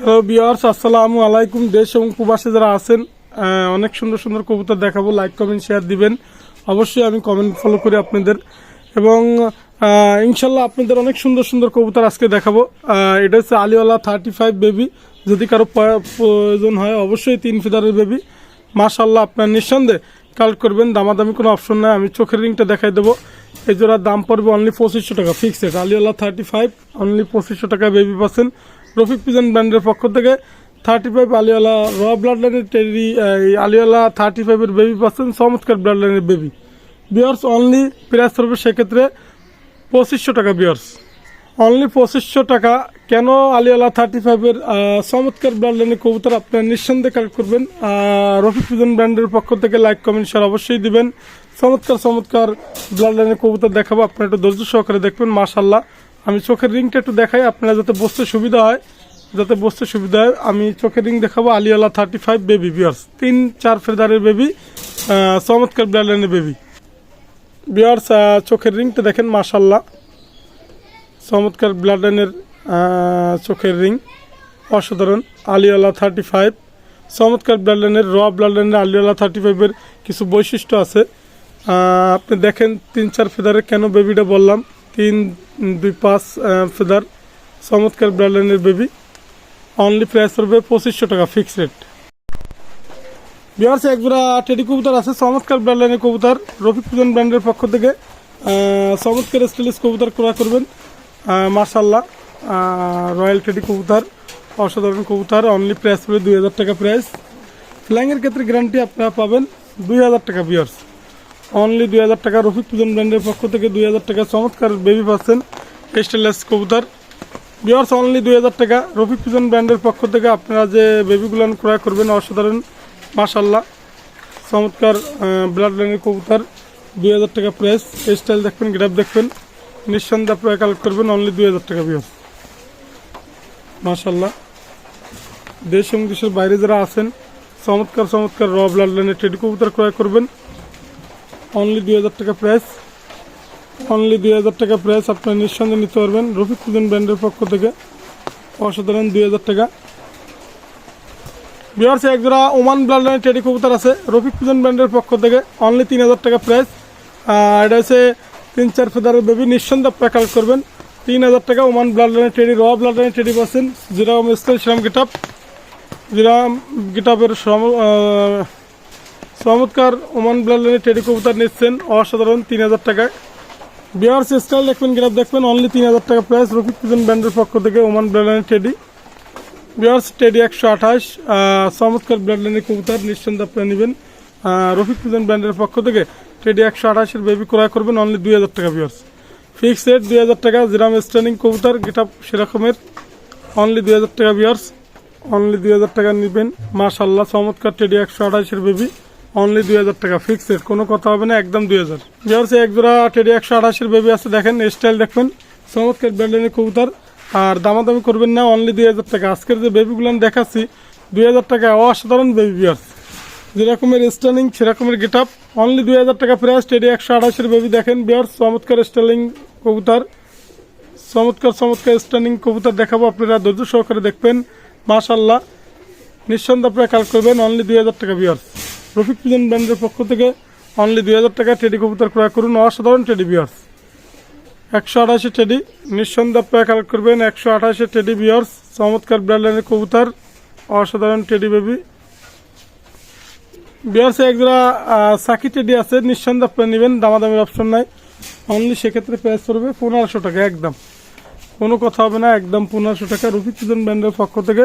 Hello বিয়ার্স আসসালামু আলাইকুম। দেশ এবং প্রবাসে যারা আছেন অনেক সুন্দর সুন্দর কবুতর দেখাবো। লাইক কমেন্ট শেয়ার দিবেন। অবশ্যই আমি কমেন্ট ফলো করি আপনাদের। এবং ইনশাল্লাহ আপনাদের অনেক সুন্দর সুন্দর কবুতর আজকে দেখাবো। এটা হচ্ছে আলিওয়ালা থার্টি ফাইভ বেবি যদি কারও প্রয়োজন হয়, অবশ্যই তিন ফিদারের বেবি মাশাল্লাহ আপনার নিঃসন্দেহে কালেক্ট করবেন। দামাদামি কোনো অপশন নাই। আমি চোখের রিংটা দেখাই দেবো। এই জোড়ার দাম পড়বে অনলি পঁচিশশো টাকা। ফিক্সড আলিওয়ালা থার্টি ফাইভ অনলি পঁচিশশো টাকা বেবি পাচ্ছেন। রফিক পিজন ব্র্যান্ডের পক্ষ থেকে থার্টি ফাইভ আলিওয়ালা র ব্লাড লাইনের টেরি আলিওয়ালা থার্টি ফাইভের বেবি পাচ্ছেন, চমৎকার ব্লাড লাইনের বেবি বিয়ার্স অনলি প্রাইস পড়বে সেক্ষেত্রে পঁচিশশো টাকা বিয়ার্স অনলি পঁচিশশো টাকা। কেন আলিওয়ালা থার্টি ফাইভের চমৎকার ব্লাড লাইনের কবুতর আপনারা নিঃসন্দেহে কালেক্ট করবেন? রফিক পিজন ব্র্যান্ডের পক্ষ থেকে লাইক কমেন্ট শেয়ার অবশ্যই দিবেন। চমৎকার চমৎকার ব্লাড লাইনের কবুতর দেখাবো, আপনারা একটু ধৈর্য সহকারে দেখবেন মাশাল্লাহ আমি চোখের রিংটা একটু দেখাই, আপনারা যাতে বসতে সুবিধা হয়, যাতে বসতে সুবিধা হয়, আমি চোখের রিং দেখাবো Aliwala thirty five baby bears তিন চার ফেদারের বেবি চমৎকার লাইনের বেবি বিয়ার্স চোখের রিংটা দেখেন মাশাল্লাহ চমৎকার ব্লাড লাইনের চোখের রিং, অসাধারণ আলিওয়ালা থার্টি ফাইভ চমৎকার ব্লাড লাইনের র ব্লাড লাইনের আলিওয়ালা থার্টি ফাইভের কিছু বৈশিষ্ট্য আছে। আপনি দেখেন, তিন চার ফেদারের কেন বেবিটা বললাম? তিন, দুই, পাঁচ ফেদার চমৎকার লাইনের বেবি অনলি প্রাইস পড়বে পঁচিশশো টাকা ফিক্স রেট বিহার একজোড়া টেডি কবুতর আছে, চমৎকার ব্র্যান্ড লাইনের কবুতর, রফিক পূজন ব্র্যান্ডের পক্ষ থেকে। চমৎকার স্টাইলিশ কবুতর ক্রয় করবেন। মার্শাল্লাহ রয়্যাল টেডি কবুতর, অসাধারণ কবুতর অনলি প্রাইস পড়বে দুই হাজার টাকা প্রাইস ফ্ল্যাংয়ের ক্ষেত্রে গ্যারান্টি আপনারা পাবেন দুই হাজার টাকা বিয়ার্স অনলি দুই হাজার টাকা রফিক পূজন ব্র্যান্ডের পক্ষ থেকে দুই হাজার টাকা চমৎকার বেবি পাচ্ছেন স্টেনলেস কবুতর। বিয়ার্স অনলি দুই হাজার টাকা রফিক পিজন ব্র্যান্ডের পক্ষ থেকে আপনারা যে বেবিগুলো ক্রয় করবেন, অসাধারণ মাশাল্লাহ চমৎকার ব্লাড লাইনের কবুতর। দুই হাজার টাকা প্রাইস স্টাইল দেখবেন গ্রাফ দেখবেন, নিঃসন্দেহে আপনারা কালেক্ট করবেন অনলি দুই হাজার টাকা বিয়ার্স মাশাল্লাহ দেশ এবং দেশের বাইরে যারা আছেন, চমৎকার চমৎকার র ব্লাড লাইনের টেডি কবুতর ক্রয় করবেন। অনলি দুই হাজার টাকা প্রাইস অনলি দুই হাজার টাকা প্রাইস আপনারা নিঃসন্দেহে নিতে পারবেন। রফিক ফুজন ব্র্যান্ডের পক্ষ থেকে অসাধারণ দুই হাজার টাকা। বিহার এক জোড়া ওমান ব্লাডলাইনের টেডি কবুতর আছে। রফিক ফুজন ব্র্যান্ডের পক্ষ থেকে অনলি তিন হাজার টাকা প্রাইস এটা হচ্ছে তিন চার ফেদারের বেবি নিঃসন্দেহ আপনারা কালেক্ট করবেন। তিন হাজার টাকা ওমান ব্লাডলাইনের টেডি র ব্লাড ব্লাডলাইনের টেডি পাচ্ছেন। যেরকম স্টাইল সেরকম গিটাপ যেরকম সম আহ, চমৎকার ওমান ব্লাডলাইনের টেডি কবুতর নিচ্ছেন, অসাধারণ, তিন হাজার টাকায়। বিয়ার্স স্টাইল দেখবেন, গ্রাফ দেখবেন অনলি তিন হাজার টাকা প্রাইস রফিক পিজন ব্র্যান্ডের পক্ষ থেকে ওমান ব্র্যান্ডের টেডি। বিয়ার্স টেডি একশো আঠাশ চমৎকার ব্র্যান্ডের কবুতর নিঃসন্দেহে আপনারা নেবেন। রফিক পিজন ব্র্যান্ডের পক্ষ থেকে টেডি একশো আঠাশের বেবি ক্রয় করবেন অনলি দুই হাজার টাকা বিয়ার্স ফিক্স রেট দুই হাজার টাকা, জিরাম স্ট্যান্ডিং কবুতর গেট আপ সেরকমের অনলি দুই হাজার টাকা বিয়ার্স অনলি দুই হাজার টাকা নেবেন। মাশাল্লাহ চমৎকার টেডি একশো আঠাশের বেবি অনলি দুই হাজার টাকা ফিক্স রেট কোনো কথা হবে না, একদম দুই হাজার। বিয়ার্স এক জোড়া টেডি একশো আঠাশের বেবি আছে, দেখেন স্টাইল দেখবেন। চমৎকার ব্র্যান্ডের কবুতর। আর দামাদামি করবেন না অনলি দুই হাজার টাকা। আজকের যে বেবিগুলো আমি দেখাচ্ছি, দুই হাজার টাকা অসাধারণ বেবি বিয়ার্স যেরকমের স্টাইলিং সেরকমের গেট আপ অনলি দুই হাজার টাকা প্রাইস টেডি একশো আঠাশের বেবি দেখেন বিয়ার্স চমৎকার স্টাইলিং কবুতর। চমৎকার চমৎকার স্টাইলিং কবুতর দেখাবো, আপনারা ধৈর্য সহকারে দেখবেন। মাশাল্লাহ নিঃসন্দেহে আপনারা কাল করবেন অনলি দুই হাজার টাকা বিয়ার্স রফিক পিজন ব্র্যান্ডের পক্ষ থেকে অনলি দুই হাজার টাকা টেডি কবুতর ক্রয় করুন, অসাধারণ টেডি বিয়ার্স একশো আঠাশি টেডি নিঃসন্দেহে আপনারা কালেক্ট করবেন, একশো আঠাশি টেডি বিয়ার্স চমৎকার ব্র্যান্ডের কবুতর, অসাধারণ টেডি বেবি বিয়ার্সে একজোড়া সাকি টেডি আছে, নিঃসন্দেহে আপনারা নেবেন, দামাদামের অপশন নাই। অনলি সেক্ষেত্রে প্রাইস পড়বে পনেরোশো টাকা, একদম। কোনো কথা হবে না, একদম পনেরোশো টাকা। রফিক পিজন ব্র্যান্ডের পক্ষ থেকে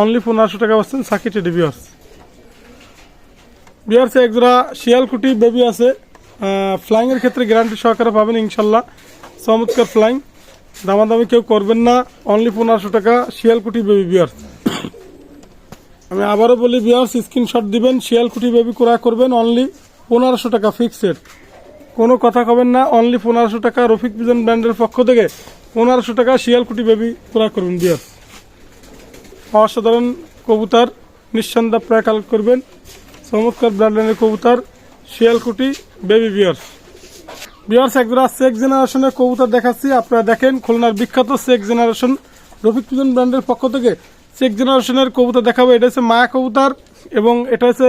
অনলি পনেরোশো টাকা পাচ্ছেন সাকি টেডি বিয়ার্স বিয়ার্সে একজোড়া শিয়ালকুটি বেবি আছে। ফ্লাইংয়ের ক্ষেত্রে গ্যারান্টি সহকারে পাবেন ইনশাল্লাহ। চমৎকার ফ্লাইং দামাদামি কেউ করবেন না। অনলি পনেরোশো টাকা শিয়ালকুটি বেবি বিয়ার্স আমি আবারও বলি বিয়ার্স স্ক্রিনশট দিবেন, শিয়ালকুটি বেবি ক্রয় করবেন অনলি পনেরোশো টাকা ফিক্সড কোনো কথা কবেন না অনলি পনেরোশো টাকা। রফিক পিজন ব্র্যান্ডের পক্ষ থেকে পনেরোশো টাকা শিয়ালকুটি বেবি ক্রয় করবেন বিয়ার্স অসাধারণ কবুতর, নিঃসন্দেহে প্রায় কালেক্ট করবেন। চমৎকার ব্র্যান্ডের কবুতর, শিয়ালকুটি বেবি বিয়ার্স বিয়ার্স একজোড়া সেক জেনারেশনের কবুতর দেখাচ্ছি। আপনারা দেখেন, খুলনার বিখ্যাত সেক জেনারেশন রফিক পিজন ব্র্যান্ডের পক্ষ থেকে চেক জেনারেশনের কবুতর দেখাবো। এটা হচ্ছে মায়া কবুতর এবং এটা হচ্ছে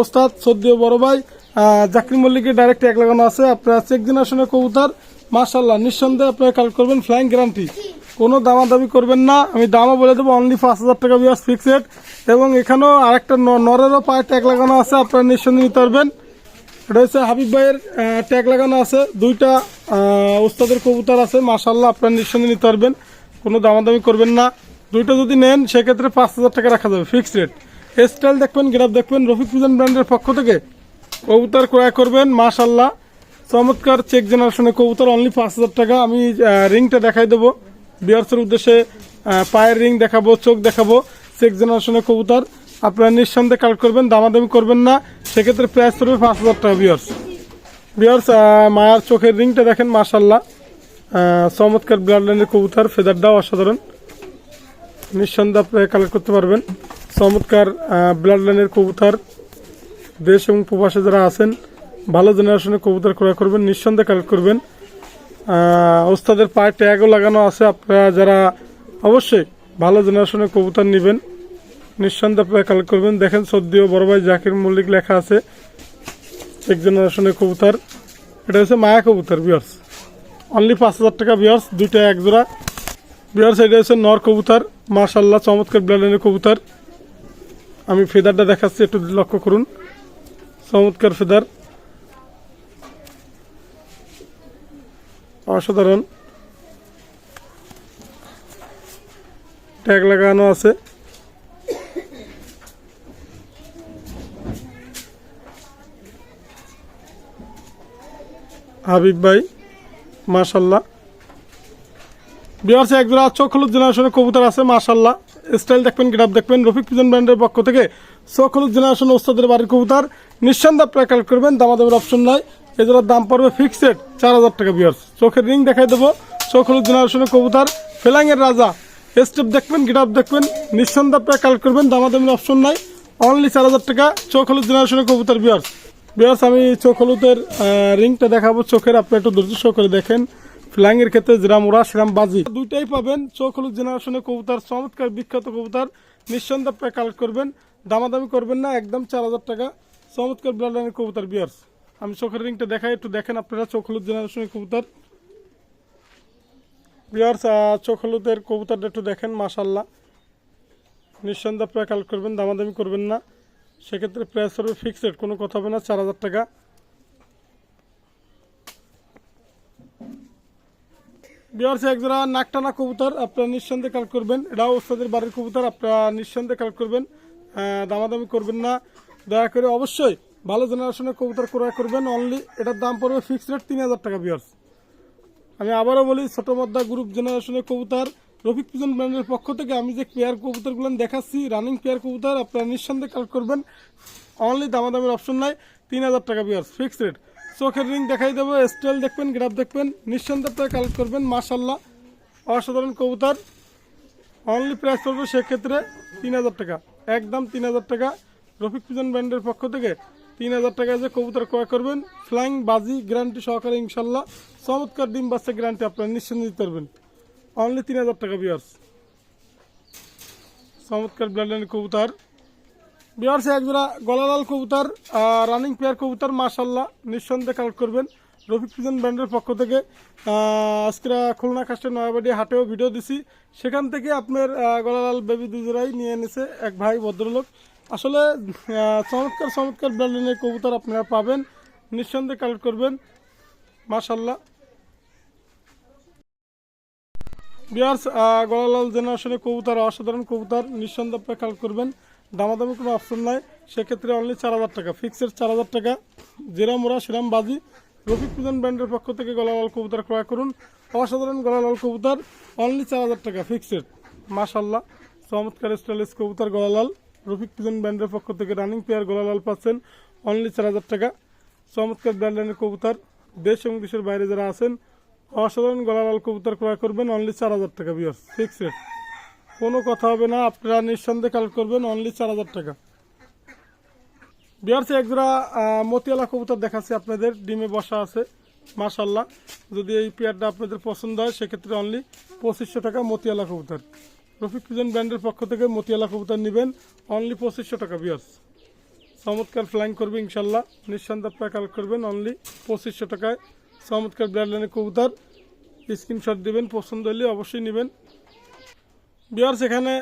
ওস্তাদ সদ্য বড় ভাই জাকির মল্লিকের ডাইরেক্ট এক লাগানো আছে। আপনারা চেক জেনারেশনের কবুতর মাশাল্লাহ নিঃসন্দেহে আপনারা কালেক্ট করবেন ফ্লাইং গ্যারান্টি কোনো দামাদামি করবেন না। আমি দামও বলে দেবো অনলি পাঁচ হাজার টাকা বিয়াস ফিক্সড এবং এখানেও আরেকটা নরেরও পায়ে ট্যাগ লাগানো আছে, আপনারা নিঃসন্দেহে নিতে পারবেন। এটা হচ্ছে হাবিব ভাইয়ের ট্যাগ লাগানো আছে। দুইটা ওস্তাদের কবুতর আছে মাশাল্লাহ আপনারা নিঃসন্দেহে নিতে পারবেন। কোনো দামাদামি করবেন না। দুইটা যদি নেন, সেক্ষেত্রে পাঁচ হাজার টাকা রাখা যাবে ফিক্সড রেট স্টাইল দেখবেন গ্রাফ দেখবেন, রফিক ফুজন ব্র্যান্ডের পক্ষ থেকে। কবুতর ক্রয় করবেন মাশাল্লাহ চমৎকার চেক জেনারেশনের কবুতর অনলি পাঁচ হাজার টাকা। আমি রিংটা দেখাই দেবো। বিয়ার্সের উদ্দেশ্যে পায়ের রিং দেখাবো, চোখ দেখাবো চেক জেনারেশনের কবুতর। আপনারা নিঃসন্দেহে কালেক্ট করবেন, দামাদামি করবেন না। সেক্ষেত্রে প্রাইস পড়বে পাঁচ হাজার টাকা বিয়ার্স বিয়ার্স মায়ার চোখের রিংটা দেখেন মাশাল্লাহ চমৎকার ব্লাড লাইনের কবুতর, ফেদারটাও অসাধারণ। নিঃসন্দেহে আপনারা কালেক্ট করতে পারবেন। চমৎকার ব্লাড লাইনের কবুতর। দেশ এবং প্রবাসে যারা আছেন, ভালো জেনারেশনের কবুতর ক্রয় করবেন, নিঃসন্দেহে কালেক্ট করবেন। ওস্তাদের পায়ে ট্যাগও লাগানো আছে। আপনারা যারা অবশ্যই ভালো জেনারেশনের কবুতর নেবেন, নিঃসন্দেহে আপনারা কালেক্ট করবেন। দেখেন সদ্যীয় বড় ভাই জাকির মল্লিক লেখা আছে, এক জেনারেশনের কবুতর। এটা হচ্ছে মায়া কবুতর বিয়ার্স অনলি পাঁচ হাজার টাকা বিয়ার্স দুইটা এক জোড়া। বিয়ার্স এটা হচ্ছে নর কবুতর। মাশাল্লাহ চমৎকার ব্লাডেনের কবুতর। আমি ফেদারটা দেখাচ্ছি, একটু লক্ষ্য করুন। চমৎকার ফেদার। অসাধারণ। ট্যাগ লাগানো আছে। হাবিব ভাই, মাশাল্লাহ। বিহার এক জোড়া চোখ হলুদ জেনারেশনের কবুতর আছে, মাশাল্লাহ। স্টাইল দেখবেন গ্রাফ দেখবেন, রফিক পিজন ব্র্যান্ডের পক্ষ থেকে চোখ হলুদ জেনারেশন ওস্তাদের বাড়ির কবুতর। নিঃসন্দেহে আপনারা কালেক্ট করবেন, দামাদামের অপশন নাই। এজোড়ার দাম পড়বে ফিক্সড চার হাজার টাকা বিয়ার্স চোখের রিং দেখাই দেবো। চোখ হলুদ জেনারেশনের কবুতর ফেলাঙ্গের রাজা। স্টেপ দেখবেন গ্রাফ দেখবেন, নিঃসন্দেহে আপনারা কালেক্ট করবেন, দামাদামের অপশন নাই। অনলি চার হাজার টাকা, চোখ হলুদ জেনারেশনের কবুতর বিয়ার্স বিয়ার্স আমি চোখ হলুদের রিংটা দেখাবো। চোখের আপনি একটু ধৈর্য করে দেখেন। ফ্লাইংয়ের ক্ষেত্রে যেরাম ওরা সেরাম বাজি। দুইটাই পাবেন, চোখ হলুদ জেনারেশনের কবুতর, চমৎকার বিখ্যাত কবুতর। নিঃসন্দেহে আপনারা কালেক্ট করবেন। দামাদামি করবেন না, একদম চার হাজার টাকা, চমৎকার ব্লাড কবুতর বিয়ার্স আমি চোখের রিংটা দেখাই, একটু দেখেন আপনারা, চোখ হলুদ জেনারেশনের কবুতর। বিয়ার্স চোখ হলুদের কবুতরটা একটু দেখেন মাশাল্লাহ নিঃসন্দেহে আপনারা কালেক্ট করবেন, দামাদামি করবেন না। সেক্ষেত্রে প্রাইস হবে ফিক্সড কোনো কথা হবে না, চার হাজার টাকা। বিহারসে এক জোড়া নাকটানা কবুতর, আপনারা নিঃসন্দেহে কালেক্ট করবেন। এটাও ওস্তাদের বাড়ির কবুতর, আপনারা নিঃসন্দেহে কালেক্ট করবেন। দামাদামি করবেন না। দয়া করে অবশ্যই ভালো জেনারেশনের কবুতর ক্রয় করবেন অনলি এটার দাম পড়বে ফিক্সড রেট তিন হাজার টাকা বিহার্স আমি আবারও বলি, ছোট মদ্দা গ্রুপ জেনারেশনের কবুতর, রফিক পিজন ব্র্যান্ডের পক্ষ থেকে আমি যে পেয়ার কবুতরগুলো দেখাচ্ছি রানিং পেয়ার কবুতর, আপনারা নিঃসন্দেহে কালেক্ট করবেন। অনলি দামাদামের অপশন নাই, তিন হাজার টাকা বিয়ার্স ফিক্সড রেট চোখের রিং দেখাই দেবো স্টাইল দেখবেন গ্রাফ দেখবেন, নিঃসন্দেহে আপনারা কালেক্ট করবেন মাশাল্লাহ অসাধারণ কবুতর। অনলি প্রাইস পড়বে সেক্ষেত্রে তিন হাজার টাকা, একদম তিন হাজার টাকা, রফিক পিজন ব্র্যান্ডের পক্ষ থেকে। তিন হাজার টাকা যে কবুতর ক্রয় করবেন ফ্লাইং বাজি গ্যারান্টি সহকারে ইনশাল্লাহ চমৎকার ডিম বাচ্চা গ্যারান্টি আপনারা নিশ্চিন্ত দিতে পারবেন। অনলি তিন হাজার টাকা বিয়ার্স চমৎকার ব্র্যান্ডের কবুতর। বিহার্সে একজোড়া গলালাল কবুতর রানিং পেয়ার কবুতর মাশাল্লাহ নিঃসন্দেহে কালেক্ট করবেন। রফিক পিজন ব্র্যান্ডের পক্ষ থেকে আহ, আজকে খুলনা কাস্টে নয়াবাড়ি হাটেও ভিডিও দিছি। সেখান থেকে আপনার গলালাল বেবি দুজোড়াই নিয়ে এনেছে এক ভাই ভদ্রলোক। আসলে চমৎকার চমৎকার ব্র্যান্ডের কবুতর আপনারা পাবেন। নিঃসন্দেহে কালেক্ট করবেন। মাশাল্লাহ বিয়ার্স গলালাল জেনারেশনের কবুতর, অসাধারণ কবুতর, নিঃসন্দেহে আপনারা কালেক্ট করবেন। দামাদামি কোনো অপশন নাই। সেক্ষেত্রে অনলি চার হাজার টাকা ফিক্সের চার হাজার টাকা। যেরাম ওরা সেরাম বাজি। রফিক পূজন ব্র্যান্ডের পক্ষ থেকে গলালাল কবুতর ক্রয় করুন। অসাধারণ গলালাল কবুতর অনলি চার হাজার টাকা ফিক্সেড মাশাল্লাহ চমৎকার স্টাইলিশ কবুতর গলালাল। রফিক পূজন ব্র্যান্ডের পক্ষ থেকে রানিং পেয়ার গলালাল পাচ্ছেন। অনলি চার হাজার টাকা। চমৎকার ব্র্যান্ডের কবুতর। দেশ এবং দেশের বাইরে যারা আছেন, অসাধারণ গলালাল কবুতর ক্রয় করবেন। অনলি চার হাজার টাকা বিয়ার্স ফিক্সড কোনো কথা হবে না, আপনারা নিঃসন্দেহে কালেক্ট করবেন। অনলি চার হাজার টাকা। বিহারসে একজোড়া মতিয়ালা কবুতর দেখাচ্ছি আপনাদের। ডিমে বসা আছে মাশাল্লাহ যদি এই পেয়ারটা আপনাদের পছন্দ হয়, সেক্ষেত্রে অনলি পঁচিশশো টাকা মতিয়ালা কবুতর। রফিক পিজন ব্র্যান্ডের পক্ষ থেকে মতিয়ালা কবুতর নেবেন। অনলি পঁচিশশো টাকা বিয়ার্স চমৎকার ফ্লাইং করবে ইনশাল্লাহ। নিঃসন্দেহ আপনারা কালেক্ট করবেন অনলি পঁচিশশো টাকায়। চমৎকার ব্র্যান্ডলাইনের কবুতর। স্ক্রিনশট দেবেন, পছন্দ হলে অবশ্যই নেবেন। বিয়ার্স এখানে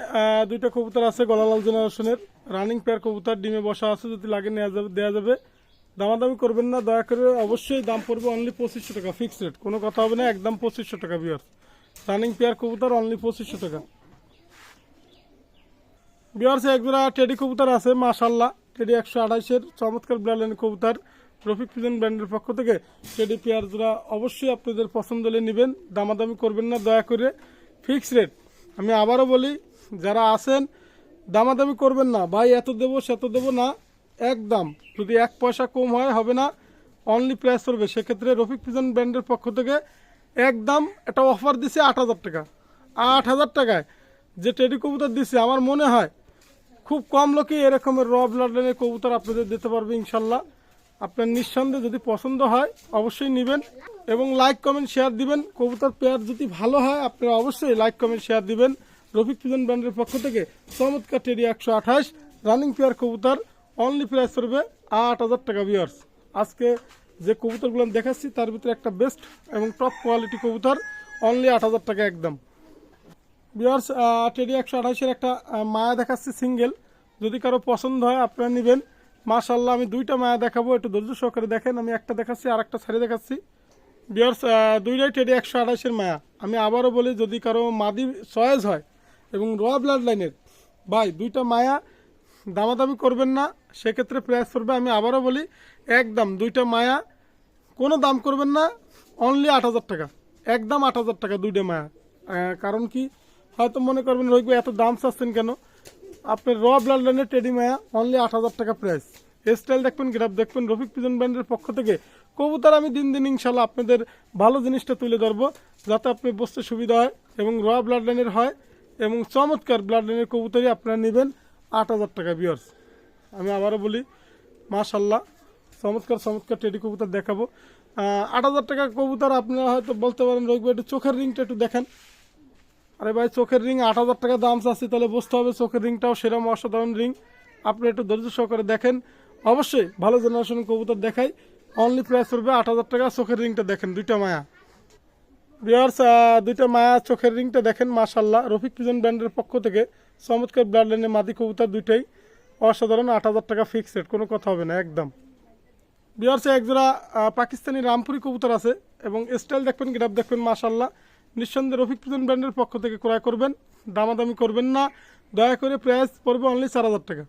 দুইটা কবুতর আছে গলালাল জেনারেশনের। রানিং পেয়ার কবুতর, ডিমে বসা আছে, যদি লাগে নেওয়া যাবে দেওয়া যাবে। দামাদামি করবেন না, দয়া করে অবশ্যই দাম পড়বে অনলি পঁচিশশো টাকা ফিক্সড রেট কোনো কথা হবে না, একদম পঁচিশশো টাকা বিয়ার্স রানিং পেয়ার কবুতর অনলি পঁচিশশো টাকা। বিয়ার্স একজোড়া টেডি কবুতর আছে মাশাল্লাহ টেডি একশো আঠাইশের চমৎকার ব্র্যান্ডের কবুতর। রফিক ফিজন ব্র্যান্ডের পক্ষ থেকে টেডি পেয়ার জোড়া অবশ্যই আপনাদের পছন্দ হলে নেবেন, দামাদামি করবেন না, দয়া করে ফিক্স রেট আমি আবারও বলি, যারা আছেন, দামাদামি করবেন না। ভাই, এত দেবো, সেত দেবো না, একদম। যদি এক পয়সা কম হয়, হবে না অনলি প্রাইস করবে। সেক্ষেত্রে রফিক ফিজন ব্র্যান্ডের পক্ষ থেকে একদম একটা অফার দিছে আট হাজার টাকা। আট হাজার টাকায় যে টেডি কবুতর দিছে, আমার মনে হয় খুব কম লোকই এরকমের র ব্লাড কবুতর আপনাদের দিতে পারবে, ইনশাল্লাহ। আপনার নিঃসন্দেহে যদি পছন্দ হয়, অবশ্যই নেবেন এবং লাইক, কমেন্ট, শেয়ার দিবেন। কবুতর পেয়ার যদি ভালো হয়, আপনারা অবশ্যই লাইক, কমেন্ট, শেয়ার দিবেন। রফিক পিজন ব্র্যান্ডের পক্ষ থেকে চমৎকার টেরি একশো আঠাশ রানিং পেয়ার কবুতর অনলি প্রাইস করবে আট হাজার টাকা বিয়ার্স আজকে যে কবুতরগুলো দেখাচ্ছি, তার ভিতরে একটা বেস্ট এবং টপ কোয়ালিটি কবুতর অনলি আট হাজার টাকা একদম। বিয়ার্স টেডি একশো আঠাশের একটা মায়া দেখাচ্ছি সিঙ্গেল যদি কারও পছন্দ হয়, আপনারা নেবেন। মাশাল্লাহ আমি দুইটা মায়া দেখাবো, একটু ধৈর্য সহকারে দেখেন। আমি একটা দেখাচ্ছি আর একটা শাড়ি দেখাচ্ছি বিয়ার্স দুইটাই টেডি একশো আঠাশের মায়া। আমি আবারও বলি, যদি কারও মাদি চয়েস হয় এবং র ব্লাড লাইনের ভাই, দুইটা মায়া দামাদামি করবেন না, সেক্ষেত্রে প্রাইস পড়বে। আমি আবারও বলি, একদম দুইটা মায়া, কোনো দাম করবেন না অনলি আট হাজার টাকা। একদম আট হাজার টাকা দুইটা মায়া। কারণ কি? হয়তো মনে করবেন রইবে এত দাম চাচ্ছেন কেন? আপনার র ব্লাড লাইনের টেডি মায়া অনলি আট হাজার টাকা প্রাইস স্টাইল দেখবেন গ্রাফ দেখবেন, রফিক পিজন ব্র্যান্ডের পক্ষ থেকে। কবুতর আমি দিন দিন ইনশাল্লাহ আপনাদের ভালো জিনিসটা তুলে ধরবো, যাতে আপনি বসতে সুবিধা হয় এবং র ব্লাড লাইনের হয় এবং চমৎকার ব্লাড লাইনের কবুতরই আপনারা নেবেন আট হাজার টাকা বিয়ার্স আমি আবারও বলি মাশাল্লাহ চমৎকার চমৎকার টেডি কবুতর দেখাবো। আট হাজার টাকা কবুতর আপনারা হয়তো বলতে পারেন রোগ একটু চোখের রিংটা একটু দেখেন। আরে ভাই, চোখের রিং আট হাজার টাকা দাম চাচ্ছি, তাহলে বুঝতে হবে চোখের রিংটাও সেরকম অসাধারণ রিং। আপনি একটু ধৈর্য সহকারে দেখেন। অবশ্যই ভালো জেনারেশন কবুতর দেখাই। অনলি প্রাইস করবে আট হাজার টাকা, চোখের রিংটা দেখেন, দুইটা মায়া। বিয়ার্স দুইটা মায়া চোখের রিংটা দেখেন মাশাল্লাহ রফিক পিজন ব্র্যান্ডের পক্ষ থেকে চমৎকার ব্লাড লাইনের মাদি কবুতর দুইটাই। অসাধারণ, আট হাজার টাকা ফিক্সড কোনো কথা হবে না, একদম। বিহার্সে একজোড়া পাকিস্তানি রামপুরি কবুতর আছে এবং স্টাইল দেখবেন গ্রাফ দেখবেন মাশাল্লাহ নিঃসন্দেহে রফিক পিজন ব্র্যান্ডের পক্ষ থেকে ক্রয় করবেন, দামাদামি করবেন না। দয়া করে প্রাইস পড়বে অনলি চার হাজার টাকা।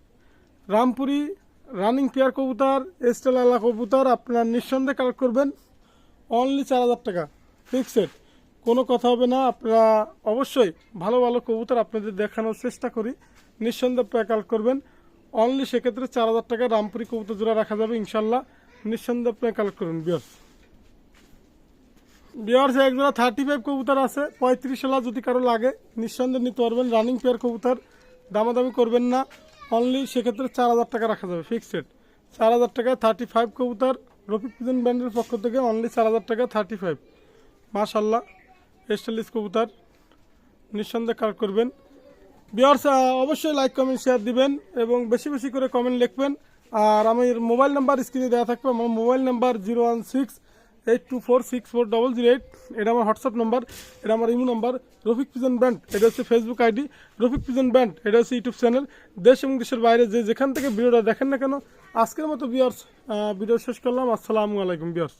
রামপুরি রানিং পেয়ার কবুতর, স্টাইল আলা কবুতর আপনার নিঃসন্দেহে কালেক্ট করবেন অনলি চার হাজার টাকা। ফিক্সড কোনো কথা হবে না, আপনারা অবশ্যই ভালো ভালো কবুতর আপনাদের দেখানোর চেষ্টা করি, নিঃসন্দেহে প্রায় কালেক্ট করবেন। অনলি সেক্ষেত্রে চার হাজার টাকা রামপুরি কবুতর জোড়া রাখা যাবে ইনশাল্লাহ নিঃসন্দেহে আপনারা কালেক্ট করবেন বিয়ার্স বিয়ার্স এক জোড়া থার্টি ফাইভ কবুতর আছে, পঁয়ত্রিশ সালা যদি কারও লাগে, নিঃসন্দেহে নিতে পারবেন। রানিং পেয়ার কবুতর, দামাদামি করবেন না। অনলি সেক্ষেত্রে চার হাজার টাকা রাখা যাবে ফিক্সড চার হাজার টাকা থার্টি ফাইভ কবুতর, রফিক পিজন ব্র্যান্ডের পক্ষ থেকে অনলি চার হাজার টাকা থার্টি ফাইভ মাশাল্লাহ স্টাইলিশ কবুতর, নিঃসন্দেহে কার করবেন। বিয়ার্স অবশ্যই লাইক কমেন্ট শেয়ার দিবেন এবং বেশি বেশি করে কমেন্ট লিখবেন। আর আমার মোবাইল নাম্বার স্ক্রিনে দেওয়া থাকবে, আমার mobile number zero one six eight two four six four double zero eight এটা আমার হোয়াটসঅ্যাপ নাম্বার, এটা আমার imo number, Rafiq pigeon band এটা হচ্ছে Facebook ID, Rafiq pigeon band এটা হচ্ছে ইউটিউব চ্যানেল। দেশ এবং দেশের বাইরে যে যেখান থেকে ভিডিওটা দেখেন না কেন, আজকের মতো বিয়ার্স ভিডিও শেষ করলাম, আসসালামু আলাইকুম বিয়ার্স